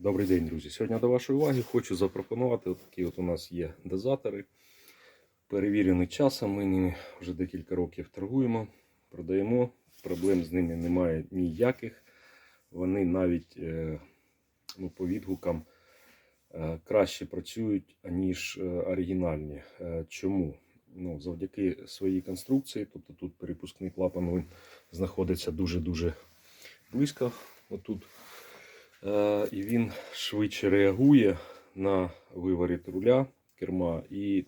Добрий день, друзі. Сьогодні до вашої уваги хочу запропонувати такі от у нас є дозатори. Перевірені часом. Ми ними вже декілька років торгуємо, продаємо. Проблем з ними немає ніяких. Вони навіть е, ну, по відгукам е, краще працюють, аніж е, оригінальні. Чому? Ну, завдяки своїй конструкції, тобто тут перепускний клапан він знаходиться дуже-дуже близько. Отут. Е, І він швидше реагує на виворіт руля керма і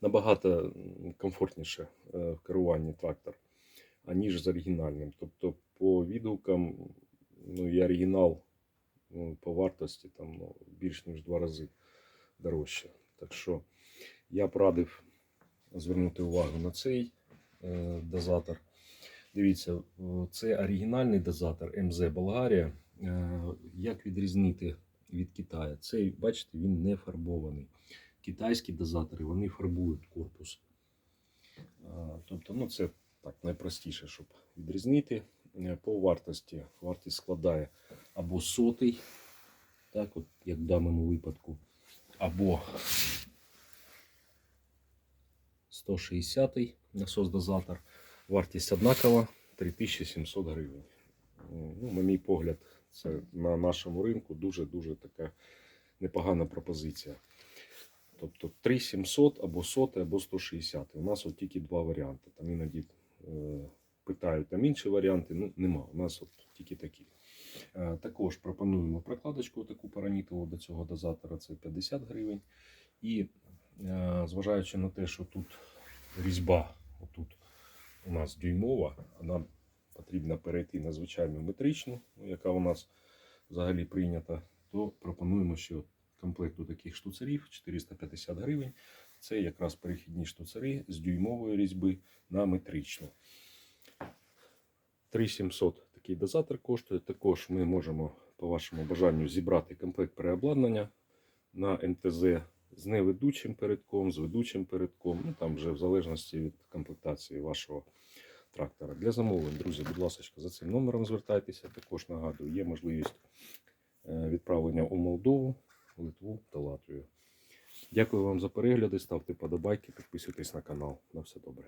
набагато комфортніше е, в керуванні трактор, аніж з оригінальним. Тобто по відгукам ну, і оригінал ну, по вартості там, ну, більш ніж два рази дорожче. Так що я б радив звернути увагу на цей е, дозатор. Дивіться, це оригінальний дозатор МЗ Болгарія. Е, Як відрізнити від Китаю? Цей, бачите, він не фарбований. Китайські дозатори вони фарбують корпус. Е, Тобто, ну, це так найпростіше, щоб відрізнити. Е, По вартості вартість складає або сотий, так, от, як в даному випадку, або 160 насос-дозатор. Вартість однакова 3700 гривень. Ну, на мій погляд, це на нашому ринку дуже-дуже така непогана пропозиція. Тобто 3700 або 100, або 160. У нас от тільки два варіанти. Там іноді е, питають там інші варіанти. Ну, нема. У нас от тільки такі. Е, також пропонуємо прокладочку таку паранітову до цього дозатора. Це 50 гривень. І е, зважаючи на те, що тут різьба, отут у нас дюймова, а нам потрібно перейти на звичайну метричну, ну, яка у нас взагалі прийнята, то пропонуємо, що комплекту таких штуцерів 450 гривень. Це якраз перехідні штуцери з дюймової різьби на метричну. 3700 такий дозатор коштує. Також ми можемо по вашому бажанню зібрати комплект переобладнання на МТЗ з неведучим передком, з ведучим передком. Ну там вже в залежності від комплектації вашого трактора. Для замовлень, друзі, будь ласка, за цим номером звертайтеся. Також нагадую, є можливість е, відправлення у Молдову, Литву та Латвію. Дякую вам за перегляди. Ставте подобайки, підписуйтесь на канал. На все добре.